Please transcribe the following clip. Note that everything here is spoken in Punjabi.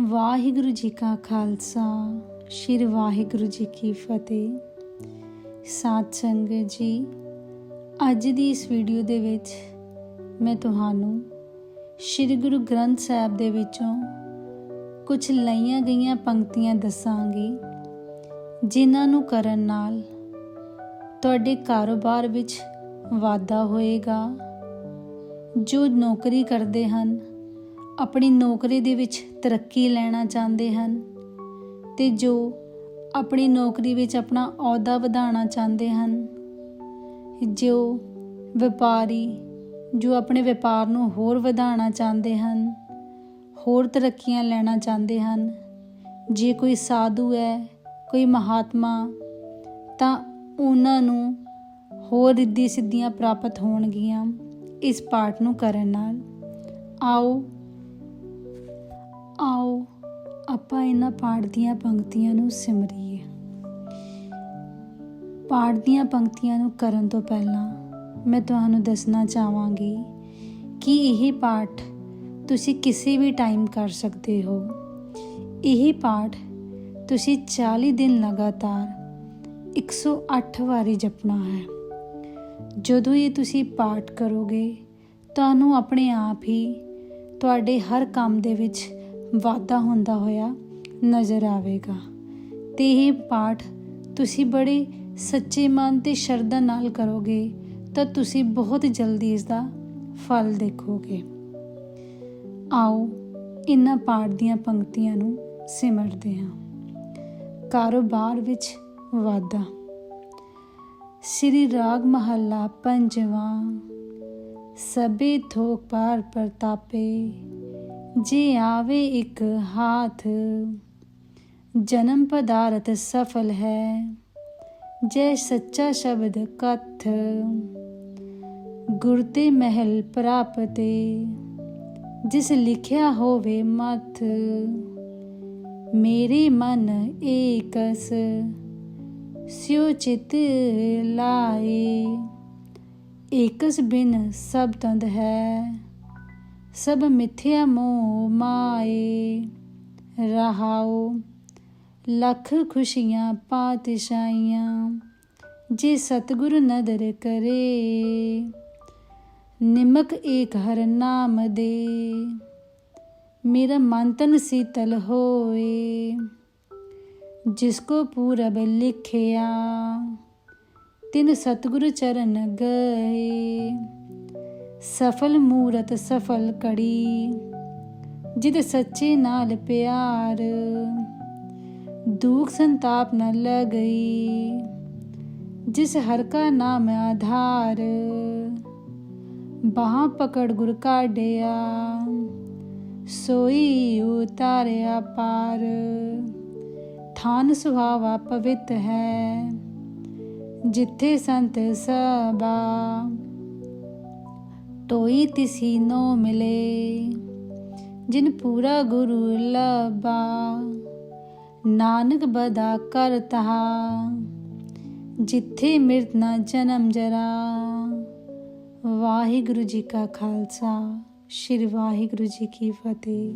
ਵਾਹਿਗੁਰੂ ਜੀ ਕਾ ਖਾਲਸਾ, ਸ੍ਰੀ ਵਾਹਿਗੁਰੂ ਜੀ ਕੀ ਫਤਿਹ। ਸਾਧ ਸੰਗਤ ਜੀ, ਅੱਜ ਦੀ ਇਸ ਵੀਡੀਓ ਦੇ ਵਿੱਚ ਮੈਂ ਤੁਹਾਨੂੰ ਸ੍ਰੀ ਗੁਰੂ ਗ੍ਰੰਥ ਸਾਹਿਬ ਦੇ ਵਿੱਚੋਂ ਕੁਝ ਲਈਆਂ ਗਈਆਂ ਪੰਕਤੀਆਂ ਦੱਸਾਂਗੀ, ਜਿਨ੍ਹਾਂ ਨੂੰ ਕਰਨ ਨਾਲ ਤੁਹਾਡੇ ਕਾਰੋਬਾਰ ਵਿੱਚ ਵਾਧਾ ਹੋਏਗਾ। ਜੋ ਨੌਕਰੀ ਕਰਦੇ ਹਨ ਆਪਣੀ ਨੌਕਰੀ ਦੇ ਵਿੱਚ ਤਰੱਕੀ ਲੈਣਾ ਚਾਹੁੰਦੇ ਹਨ ਤੇ ਜੋ ਆਪਣੀ ਨੌਕਰੀ ਵਿੱਚ ਆਪਣਾ ਅਹੁਦਾ ਵਧਾਉਣਾ ਚਾਹੁੰਦੇ ਹਨ। ਜੋ ਵਪਾਰੀ, ਜੋ ਆਪਣੇ ਵਪਾਰ ਨੂੰ ਹੋਰ ਵਧਾਉਣਾ ਚਾਹੁੰਦੇ ਹਨ, ਹੋਰ ਤਰੱਕੀਆਂ ਲੈਣਾ ਚਾਹੁੰਦੇ ਹਨ। ਜੇ ਕੋਈ ਸਾਧੂ ਹੈ, ਕੋਈ ਮਹਾਤਮਾ, ਤਾਂ ਉਹਨਾਂ ਨੂੰ ਹੋਰ ਰਿੱਧੀ ਸਿੱਧੀਆਂ ਪ੍ਰਾਪਤ ਹੋਣਗੀਆਂ ਇਸ ਪਾਠ ਨੂੰ ਕਰਨ ਨਾਲ। ਆਓ ਆਓ, ਆਪਾਂ ਇਹਨਾਂ ਪਾਠ ਦੀਆਂ ਪੰਕਤੀਆਂ ਨੂੰ ਸਿਮਰੀਏ। ਪਾਠ ਦੀਆਂ ਪੰਕਤੀਆਂ ਨੂੰ ਕਰਨ ਤੋਂ ਪਹਿਲਾਂ ਮੈਂ ਤੁਹਾਨੂੰ ਦੱਸਣਾ ਚਾਹਾਂਗੀ ਕਿ ਇਹ ਪਾਠ ਤੁਸੀਂ ਕਿਸੇ ਵੀ ਟਾਈਮ ਕਰ ਸਕਦੇ ਹੋ। ਇਹ ਪਾਠ ਤੁਸੀਂ 40 ਦਿਨ ਲਗਾਤਾਰ 108 ਵਾਰੀ ਜਪਣਾ ਹੈ। ਜਦੋਂ ਇਹ ਤੁਸੀਂ ਪਾਠ ਕਰੋਗੇ, ਤੁਹਾਨੂੰ ਆਪਣੇ ਆਪ ਹੀ ਤੁਹਾਡੇ ਹਰ ਕੰਮ ਦੇ ਵਿੱਚ ਵਾਧਾ ਹੁੰਦਾ ਹੋਇਆ ਨਜ਼ਰ ਆਵੇਗਾ। ਤੇ ਇਹ ਪਾਠ ਤੁਸੀਂ ਬੜੇ ਸੱਚੇ ਮਨ ਤੇ ਸ਼ਰਧਾ ਨਾਲ ਕਰੋਗੇ, ਤਾਂ ਤੁਸੀਂ ਬਹੁਤ ਜਲਦੀ ਇਸ ਦਾ ਫਲ ਦੇਖੋਗੇ। ਆਓ ਇਹਨਾਂ ਪਾਠ ਦੀਆਂ ਪੰਕਤੀਆਂ ਨੂੰ ਸਿਮਰਦੇ ਹਾਂ। ਕਾਰੋਬਾਰ ਵਿੱਚ ਵਾਧਾ। ਸ੍ਰੀ ਰਾਗ ਮਹੱਲਾ ਪੰਜਵਾਂ, ਸਭੇ ਥੋਕ ਪਾਰ ਪ੍ਰਤਾਪੇ ਜੇ ਆਵੇ ਇੱਕ ਹਾਥ, ਜਨਮ ਪਦਾਰਥ ਸਫਲ ਹੈ। ਜੈ ਸੱਚਾ ਸ਼ਬਦ ਕਥ, ਗੁਰ ਤੇ ਮਹਿਲ ਪ੍ਰਾਪਤੇ ਜਿਸ ਲਿਖਿਆ ਹੋਵੇ ਮਥ, ਮੇਰੇ ਮਨ ਏਕਸ, ਸਿਉ ਚਿਤ ਲਾਏ। ਏਕਸ ਬਿਨ ਸਭ ਤੰਦ ਹੈ। ਸਭ ਮਿਥਿਆ ਮੋਹ ਮਾਏ ਰਹਾਉ ਲੱਖ ਖੁਸ਼ੀਆਂ ਪਾਤਸ਼ਾਹੀਆਂ, ਜੇ ਸਤਿਗੁਰ ਨਦਰ ਕਰੇ। ਨਿਮਕ ਏਕ ਹਰ ਨਾਮ ਦੇ, ਮੇਰਾ ਮਨ ਤਨ ਸੀਤਲ ਹੋਏ ਜਿਸ ਕੋ ਪੂਰਬ ਲਿਖਿਆ, ਤਿਨ ਸਤਿਗੁਰ ਚਰਨ ਗਏ। ਸਫਲ ਮੂਰਤ, ਸਫਲ ਕੜੀ ਜਿਤ ਸੱਚੇ ਨਾਲ ਪਿਆਰ, ਦੁਖ ਸੰਤਾਪ ਨ ਲਗਈ, ਜਿਸ ਹਰ ਕਾ ਨਾਮ ਆਧਾਰ, ਬਾਹ ਪਕੜ ਗੁਰ ਕਾਢਿਆ, ਸੋਈ ਉਤਾਰਿਆ ਪਾਰ, ਥਾਨ ਸੁਹਾਵਾ ਪਵਿੱਤ ਹੈ, ਜਿੱਥੇ ਸੰਤ ਸਭਾ ਟੋਈ ਤਿਸੀ ਨੋ ਮਿਲੇ, ਜਿਨ ਪੂਰਾ ਗੁਰੂ ਲਬਾ ਨਾਨਕ ਬਦਾ ਕਰ ਤਹਾ, ਜਿੱਥੇ ਮਿਰਤ ਨਾ ਜਨਮ ਜਰਾ। ਵਾਹਿਗੁਰੂ ਜੀ ਕਾ ਖਾਲਸਾ, ਸ੍ਰੀ ਵਾਹਿਗੁਰੂ ਜੀ ਕੀ ਫਤਿਹ।